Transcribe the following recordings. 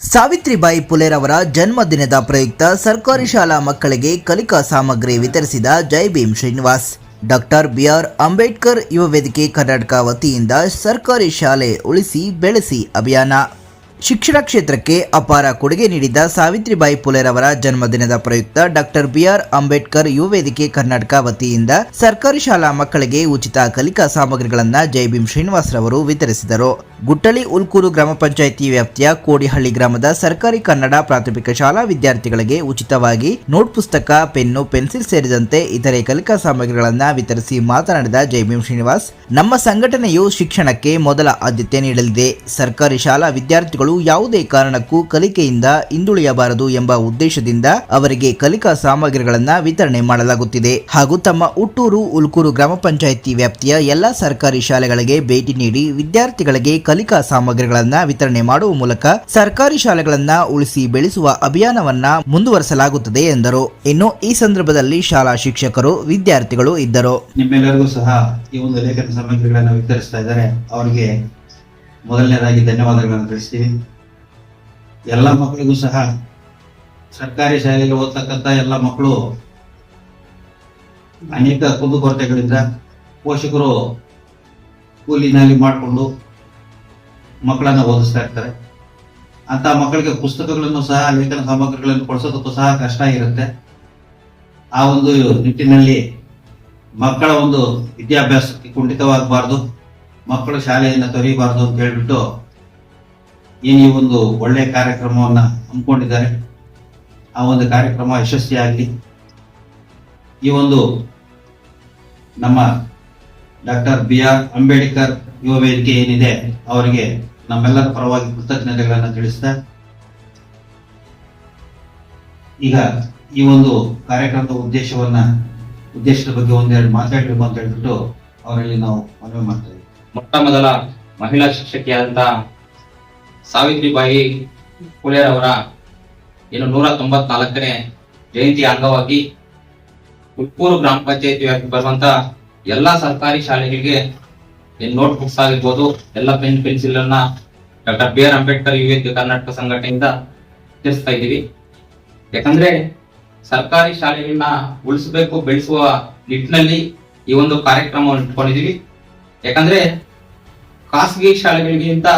ಸಾವಿತ್ರಿಬಾಯಿ ಪುಲೆರವರ ಜನ್ಮದಿನದ ಪ್ರಯುಕ್ತ ಸರ್ಕಾರಿ ಶಾಲಾ ಮಕ್ಕಳಿಗೆ ಕಲಿಕಾ ಸಾಮಗ್ರಿ ವಿತರಿಸಿದ Jai Bhim Srinivas. Doctor B R Ambedkar ಯುವ ವೇದಿಕೆ ಕರ್ನಾಟಕ ವತಿಯಿಂದ ಸರ್ಕಾರಿ ಶಾಲೆ ಉಳಿಸಿ ಬೆಳೆಸಿ ಅಭಿಯಾನ. ಶಿಕ್ಷಣ ಕ್ಷೇತ್ರಕ್ಕೆ ಅಪಾರ ಕೊಡುಗೆ ನೀಡಿದ ಸಾವಿತ್ರಿಬಾಯಿ ಪುಲೆರವರ ಜನ್ಮದಿನದ ಪ್ರಯುಕ್ತ ಡಾಕ್ಟರ್ ಬಿಆರ್ ಅಂಬೇಡ್ಕರ್ ಯುವ ವೇದಿಕೆ ಕರ್ನಾಟಕ ವತಿಯಿಂದ ಸರ್ಕಾರಿ ಶಾಲಾ ಮಕ್ಕಳಿಗೆ ಉಚಿತ ಕಲಿಕಾ ಸಾಮಗ್ರಿಗಳನ್ನು ಜೈ ಭೀಮ್ ಶ್ರೀನಿವಾಸ್ ರವರು ವಿತರಿಸಿದರು. ಗುಟ್ಟಳಿ ಉಲ್ಕೂರು ಗ್ರಾಮ ಪಂಚಾಯಿತಿ ವ್ಯಾಪ್ತಿಯ ಕೋಡಿಹಳ್ಳಿ ಗ್ರಾಮದ ಸರ್ಕಾರಿ ಕನ್ನಡ ಪ್ರಾಥಮಿಕ ಶಾಲಾ ವಿದ್ಯಾರ್ಥಿಗಳಿಗೆ ಉಚಿತವಾಗಿ ನೋಟ್ ಪುಸ್ತಕ, ಪೆನ್ನು, ಪೆನ್ಸಿಲ್ ಸೇರಿದಂತೆ ಇತರೆ ಕಲಿಕಾ ಸಾಮಗ್ರಿಗಳನ್ನು ವಿತರಿಸಿ ಮಾತನಾಡಿದ ಜೈ ಭೀಮ್ ಶ್ರೀನಿವಾಸ್, ನಮ್ಮ ಸಂಘಟನೆಯು ಶಿಕ್ಷಣಕ್ಕೆ ಮೊದಲ ಆದ್ಯತೆ ನೀಡಲಿದೆ. ಸರ್ಕಾರಿ ಶಾಲಾ ವಿದ್ಯಾರ್ಥಿಗಳು ಯಾವುದೇ ಕಾರಣಕ್ಕೂ ಕಲಿಕೆಯಿಂದ ಹಿಂದುಳಿಯಬಾರದು ಎಂಬ ಉದ್ದೇಶದಿಂದ ಅವರಿಗೆ ಕಲಿಕಾ ಸಾಮಗ್ರಿಗಳನ್ನು ವಿತರಣೆ ಮಾಡಲಾಗುತ್ತಿದೆ. ಹಾಗೂ ತಮ್ಮ ಹುಟ್ಟೂರು ಉಲ್ಕೂರು ಗ್ರಾಮ ಪಂಚಾಯಿತಿ ವ್ಯಾಪ್ತಿಯ ಎಲ್ಲಾ ಸರ್ಕಾರಿ ಶಾಲೆಗಳಿಗೆ ಭೇಟಿ ನೀಡಿ ವಿದ್ಯಾರ್ಥಿಗಳಿಗೆ ಕಲಿಕಾ ಸಾಮಗ್ರಿಗಳನ್ನ ವಿತರಣೆ ಮಾಡುವ ಮೂಲಕ ಸರ್ಕಾರಿ ಶಾಲೆಗಳನ್ನ ಉಳಿಸಿ ಬೆಳೆಸುವ ಅಭಿಯಾನವನ್ನ ಮುಂದುವರೆಸಲಾಗುತ್ತದೆ ಎಂದರು. ಇನ್ನು ಈ ಸಂದರ್ಭದಲ್ಲಿ ಶಾಲಾ ಶಿಕ್ಷಕರು, ವಿದ್ಯಾರ್ಥಿಗಳು ಇದ್ದರು. ನಿಮ್ಮೆಲ್ಲರಿಗೂ ಸಹ ಈ ಒಂದು ಲೇಖನ ಸಾಮಗ್ರಿಗಳನ್ನು ವಿತರಿಸ್ತಾ ಇದ್ದಾರೆ. ಅವರಿಗೆ ಮೊದಲನೇದಾಗಿ ಧನ್ಯವಾದಗಳನ್ನು ತಿಳಿಸ್ತೀವಿ. ಎಲ್ಲ ಮಕ್ಕಳಿಗೂ ಸಹ ಸರ್ಕಾರಿ ಶಾಲೆಗೆ ಓದ್ತಕ್ಕಂಥ ಎಲ್ಲ ಮಕ್ಕಳು ಅನೇಕ ಕುಂದುಕೊರತೆಗಳಿಂದ ಪೋಷಕರು ಕೂಲಿನಲ್ಲಿ ಮಾಡಿಕೊಂಡು ಮಕ್ಕಳನ್ನ ಓದಿಸ್ತಾ ಇರ್ತಾರೆ. ಅಂತ ಮಕ್ಕಳಿಗೆ ಪುಸ್ತಕಗಳನ್ನು ಸಹ, ಲೇಖನ ಸಾಮಗ್ರಿಗಳನ್ನು ಕೊಡಿಸೋದಕ್ಕೂ ಸಹ ಕಷ್ಟ ಇರುತ್ತೆ. ಆ ಒಂದು ನಿಟ್ಟಿನಲ್ಲಿ ಮಕ್ಕಳ ಒಂದು ವಿದ್ಯಾಭ್ಯಾಸಕ್ಕೆ ಕುಂಠಿತವಾಗಬಾರ್ದು. ಮಕ್ಕಳು ಶಾಲೆಯನ್ನು ತೊರೆಯಬಾರ್ದು ಅಂತ ಹೇಳ್ಬಿಟ್ಟು ಈ ಒಂದು ಒಳ್ಳೆಯ ಕಾರ್ಯಕ್ರಮವನ್ನು ಹಮ್ಮಿಕೊಂಡಿದ್ದಾರೆ. ಆ ಒಂದು ಕಾರ್ಯಕ್ರಮ ಯಶಸ್ವಿಯಾಗಲಿ. ಈ ಒಂದು ನಮ್ಮ ಡಾಕ್ಟರ್ ಬಿ ಆರ್ ಅಂಬೇಡ್ಕರ್ ಯುವ ವೇದಿಕೆ ಏನಿದೆ, ಅವರಿಗೆ ನಮ್ಮೆಲ್ಲರ ಪರವಾಗಿ ಕೃತಜ್ಞತೆಗಳನ್ನು ತಿಳಿಸ್ತಾ, ಈಗ ಈ ಒಂದು ಕಾರ್ಯಕ್ರಮದ ಉದ್ದೇಶವನ್ನ, ಉದ್ದೇಶದ ಬಗ್ಗೆ ಒಂದೆರಡು ಮಾತಾಡಬೇಕು ಅಂತ ಹೇಳ್ಬಿಟ್ಟು ಅವರಲ್ಲಿ ನಾವು ಮನವಿ ಮಾಡ್ತೇವೆ. ಮೊಟ್ಟ ಮೊದಲ ಮಹಿಳಾ ಶಿಕ್ಷಕಿಯಾದಂತ ಸಾವಿತ್ರಿಬಾಯಿ ಅವರ ಏನು ನೂರ ತೊಂಬತ್ನಾಲ್ಕನೇ ಜಯಂತಿ ಅಂಗವಾಗಿ ಉಪ್ಪೂರು ಗ್ರಾಮ ಪಂಚಾಯತಿ ವ್ಯಾಪ್ತಿ ಬರುವಂತ ಎಲ್ಲಾ ಸರ್ಕಾರಿ ಶಾಲೆಗಳಿಗೆ ಏನ್ ನೋಟ್ ಬುಕ್ಸ್ ಆಗಿರ್ಬೋದು, ಎಲ್ಲ ಪೆನ್ ಪೆನ್ಸಿಲ್ ಅನ್ನ ಡಾಕ್ಟರ್ ಬಿ ಆರ್ ಅಂಬೇಡ್ಕರ್ ಯುವ ಕರ್ನಾಟಕ ಸಂಘಟನೆಯಿಂದ ತಿಳಿಸ್ತಾ ಇದ್ದೀವಿ. ಯಾಕಂದ್ರೆ ಸರ್ಕಾರಿ ಶಾಲೆಗಳನ್ನ ಉಳಿಸಬೇಕು, ಬೆಳೆಸುವ ನಿಟ್ಟಿನಲ್ಲಿ ಈ ಒಂದು ಕಾರ್ಯಕ್ರಮವನ್ನು ಇಟ್ಕೊಂಡಿದೀವಿ ಯಾಕಂದ್ರೆ ಖಾಸಗಿ ಶಾಲೆಗಳಿಗಿಂತ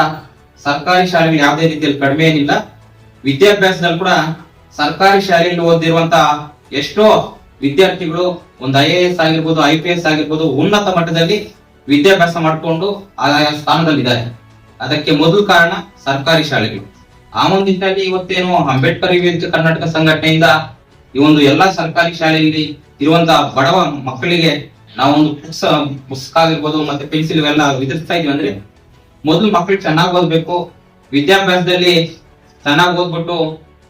ಸರ್ಕಾರಿ ಶಾಲೆಗಳು ಯಾವುದೇ ರೀತಿಯಲ್ಲಿ ಕಡಿಮೆ ಏನಿಲ್ಲ. ವಿದ್ಯಾಭ್ಯಾಸದಲ್ಲಿ ಕೂಡ ಸರ್ಕಾರಿ ಶಾಲೆಯಲ್ಲಿ ಓದಿರುವಂತ ಎಷ್ಟೋ ವಿದ್ಯಾರ್ಥಿಗಳು, ಒಂದು ಐ ಎ ಎಸ್ ಆಗಿರ್ಬೋದು ಐ ಪಿ ಎಸ್ ಆಗಿರ್ಬೋದು, ಉನ್ನತ ಮಟ್ಟದಲ್ಲಿ ವಿದ್ಯಾಭ್ಯಾಸ ಮಾಡಿಕೊಂಡು ಆಯಾ ಸ್ಥಾನದಲ್ಲಿದ್ದಾರೆ. ಅದಕ್ಕೆ ಮೊದಲು ಕಾರಣ ಸರ್ಕಾರಿ ಶಾಲೆಗಳು. ಆ ಒಂದು ಇವತ್ತೇನು ಅಂಬೇಡ್ಕರ್ ವಿರುದ್ಧ ಕರ್ನಾಟಕ ಸಂಘಟನೆಯಿಂದ ಈ ಒಂದು ಎಲ್ಲಾ ಸರ್ಕಾರಿ ಶಾಲೆಯಲ್ಲಿ ಇರುವಂತಹ ಬಡವ ಮಕ್ಕಳಿಗೆ ನಾವೊಂದು ಪುಸ್ತಕ ಪುಸ್ತಕ ಆಗಿರ್ಬೋದು ಮತ್ತೆ ಪೆನ್ಸಿಲ್ ಎಲ್ಲ ವಿತರಿಸ್ತಾ ಇದೀವಿ ಅಂದ್ರೆ ಮೊದಲು ಮಕ್ಕಳು ಚೆನ್ನಾಗಿ ಓದ್ಬೇಕು, ವಿದ್ಯಾಭ್ಯಾಸದಲ್ಲಿ ಚೆನ್ನಾಗಿ ಓದ್ಬಿಟ್ಟು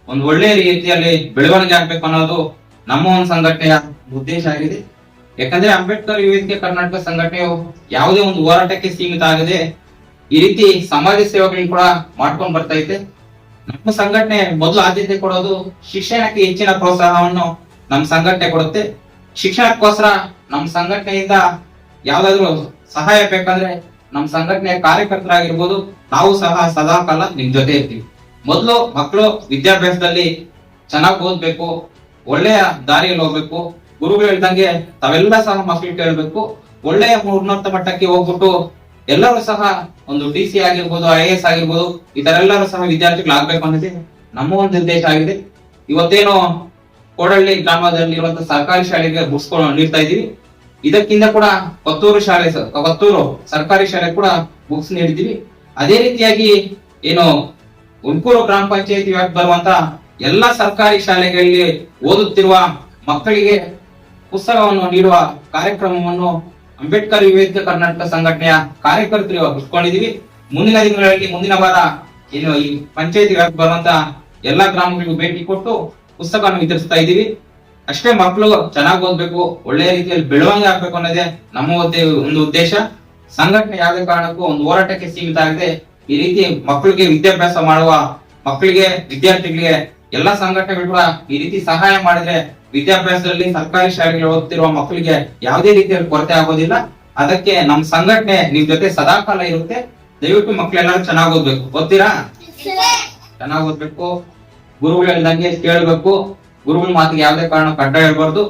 ಒಂದು ಒಳ್ಳೆಯ ರೀತಿಯಲ್ಲಿ ಬೆಳವಣಿಗೆ ಆಗ್ಬೇಕು ಅನ್ನೋದು ನಮ್ಮ ಒಂದು ಸಂಘಟನೆಯ ಉದ್ದೇಶ ಆಗಿದೆ. ಯಾಕಂದ್ರೆ ಅಂಬೇಡ್ಕರ್ ಯುವತಿಕೆ ಕರ್ನಾಟಕ ಸಂಘಟನೆಯು ಯಾವುದೇ ಒಂದು ಹೋರಾಟಕ್ಕೆ ಸೀಮಿತ ಆಗದೆ ಈ ರೀತಿ ಸಮಾಜ ಸೇವೆಗಳನ್ನ ಕೂಡ ಮಾಡ್ಕೊಂಡ್ ಬರ್ತಾ ಇದೆ. ನಮ್ಮ ಸಂಘಟನೆ ಮೊದಲು ಆದ್ಯತೆ ಕೊಡೋದು ಶಿಕ್ಷಣಕ್ಕೆ ಹೆಚ್ಚಿನ ಪ್ರೋತ್ಸಾಹವನ್ನು ನಮ್ಮ ಸಂಘಟನೆ ಕೊಡುತ್ತೆ. ಶಿಕ್ಷಣಕ್ಕೋಸ್ಕರ ನಮ್ಮ ಸಂಘಟನೆಯಿಂದ ಯಾವ್ದಾದ್ರು ಸಹಾಯ ಬೇಕಂದ್ರೆ ನಮ್ಮ ಸಂಘಟನೆಯ ಕಾರ್ಯಕರ್ತರಾಗಿರ್ಬೋದು, ನಾವು ಸಹ ಸದಾ ಕಾಲ ನಿಮ್ ಜೊತೆ ಇರ್ತೀವಿ. ಮೊದಲು ಮಕ್ಕಳು ವಿದ್ಯಾಭ್ಯಾಸದಲ್ಲಿ ಚೆನ್ನಾಗಿ ಓದ್ಬೇಕು, ಒಳ್ಳೆಯ ದಾರಿಯಲ್ಲಿ ಹೋಗ್ಬೇಕು ಗುರುಗಳು ಹೇಳ್ದಂಗೆ ತಾವೆಲ್ಲ ಸಹ ಮಕ್ಕಳು ಕೇಳ್ಬೇಕು. ಒಳ್ಳೆಯ ಉನ್ನತ ಮಟ್ಟಕ್ಕೆ ಹೋಗ್ಬಿಟ್ಟು ಎಲ್ಲರೂ ಸಹ ಒಂದು ಡಿ ಸಿ ಆಗಿರ್ಬೋದು, ಐ ಎಸ್ ಆಗಿರ್ಬೋದು ಈ ತರ ಎಲ್ಲರೂ ಸಹ ವಿದ್ಯಾರ್ಥಿಗಳು ಆಗ್ಬೇಕು ಅನ್ನೋದೇ ನಮ್ಮ ಒಂದು ಉದ್ದೇಶ ಆಗಿದೆ. ಇವತ್ತೇನು ಕೋಡಳ್ಳಿ ಗ್ರಾಮದಲ್ಲಿ ಇರುವಂತಹ ಸರ್ಕಾರಿ ಶಾಲೆಗೆ ಬುಡ್ಸ್ಕೊಂಡು ನೀಡ್ತಾ ಇದೀವಿ ಇದಕ್ಕಿಂತ ಕೂಡ ಕೊತ್ತೂರು ಶಾಲೆ ಕೊತ್ತೂರು ಸರ್ಕಾರಿ ಶಾಲೆ ಕೂಡ ಬುಕ್ಸ್ ನೀಡಿದೀವಿ ಅದೇ ರೀತಿಯಾಗಿ ಏನು ಹುಣಕೂರು ಗ್ರಾಮ ಪಂಚಾಯತಿ ವ್ಯಾಪ್ತಿ ಬರುವಂತ ಎಲ್ಲಾ ಸರ್ಕಾರಿ ಶಾಲೆಗಳಲ್ಲಿ ಓದುತ್ತಿರುವ ಮಕ್ಕಳಿಗೆ ಪುಸ್ತಕವನ್ನು ನೀಡುವ ಕಾರ್ಯಕ್ರಮವನ್ನು ಅಂಬೇಡ್ಕರ್ ವಿವೇಕ ಕರ್ನಾಟಕ ಸಂಘಟನೆಯ ಕಾರ್ಯಕರ್ತರು ಇಟ್ಕೊಂಡಿದೀವಿ ಮುಂದಿನ ದಿನಗಳಲ್ಲಿ ಮುಂದಿನ ವಾರ ಏನು ಈ ಪಂಚಾಯತಿ ಬರುವಂತ ಎಲ್ಲಾ ಗ್ರಾಮಗಳಿಗೂ ಭೇಟಿ ಕೊಟ್ಟು ಪುಸ್ತಕವನ್ನು ವಿತರಿಸ್ತಾ ಇದ್ದೀವಿ. ಅಷ್ಟೇ ಮಕ್ಕಳು ಚೆನ್ನಾಗಿ ಓದ್ಬೇಕು ಒಳ್ಳೆಯ ರೀತಿಯಲ್ಲಿ ಬೆಳವಣಿಗೆ ಆಗ್ಬೇಕು ಅನ್ನೋದೇ ನಮ್ಮ ಒಂದು ಉದ್ದೇಶ. ಸಂಘಟನೆ ಯಾವುದೇ ಕಾರಣಕ್ಕೂ ಒಂದು ಹೋರಾಟಕ್ಕೆ ಸೀಮಿತ ಆಗಿದೆ ಈ ರೀತಿ ಮಕ್ಕಳಿಗೆ ವಿದ್ಯಾಭ್ಯಾಸ ಮಾಡುವ ಮಕ್ಕಳಿಗೆ, ವಿದ್ಯಾರ್ಥಿಗಳಿಗೆ ಎಲ್ಲಾ ಸಂಘಟನೆಗಳು ಕೂಡ ಈ ರೀತಿ ಸಹಾಯ ಮಾಡಿದ್ರೆ ವಿದ್ಯಾಭ್ಯಾಸದಲ್ಲಿ ಸರ್ಕಾರಿ ಶಾಲೆಗಳಲ್ಲಿ ಓದ್ತಿರುವ ಮಕ್ಕಳಿಗೆ ಯಾವುದೇ ರೀತಿಯಲ್ಲಿ ಕೊರತೆ ಆಗೋದಿಲ್ಲ. ಅದಕ್ಕೆ ನಮ್ಮ ಸಂಘಟನೆ ನಿಮ್ ಜೊತೆ ಸದಾಕಾಲ ಇರುತ್ತೆ. ದಯವಿಟ್ಟು ಮಕ್ಕಳೆಲ್ಲರೂ ಚೆನ್ನಾಗಿ ಓದ್ಬೇಕು. ಓದ್ತೀರಾ? ಚೆನ್ನಾಗಿ ಓದ್ಬೇಕು. ಗುರುಗಳು ಹೇಳ್ದಂಗೆ ಕೇಳ್ಬೇಕು. ಗುರುಗಳ ಮಾತಿಗೆ ಯಾವುದೇ ಕಾರಣ ಕಡ್ಡ ಹೇಳ್ಬಾರ್ದು.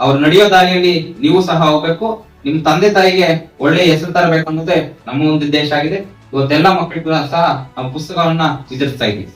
ಅವ್ರು ನಡೆಯೋ ದಾರಿಯಲ್ಲಿ ನೀವು ಸಹ ಹೋಗ್ಬೇಕು. ನಿಮ್ ತಂದೆ ತಾಯಿಗೆ ಒಳ್ಳೆ ಹೆಸರು ತರಬೇಕು ಅನ್ನೋದೇ ನಮ್ಮ ಒಂದು ಉದ್ದೇಶ ಆಗಿದೆ. ಇವತ್ತೆಲ್ಲ ಮಕ್ಕಳಿಗೂ ಸಹ ನಮ್ಮ ಪುಸ್ತಕವನ್ನ ವಿತರಿಸ್ತಾ ಇದ್ದೀವಿ.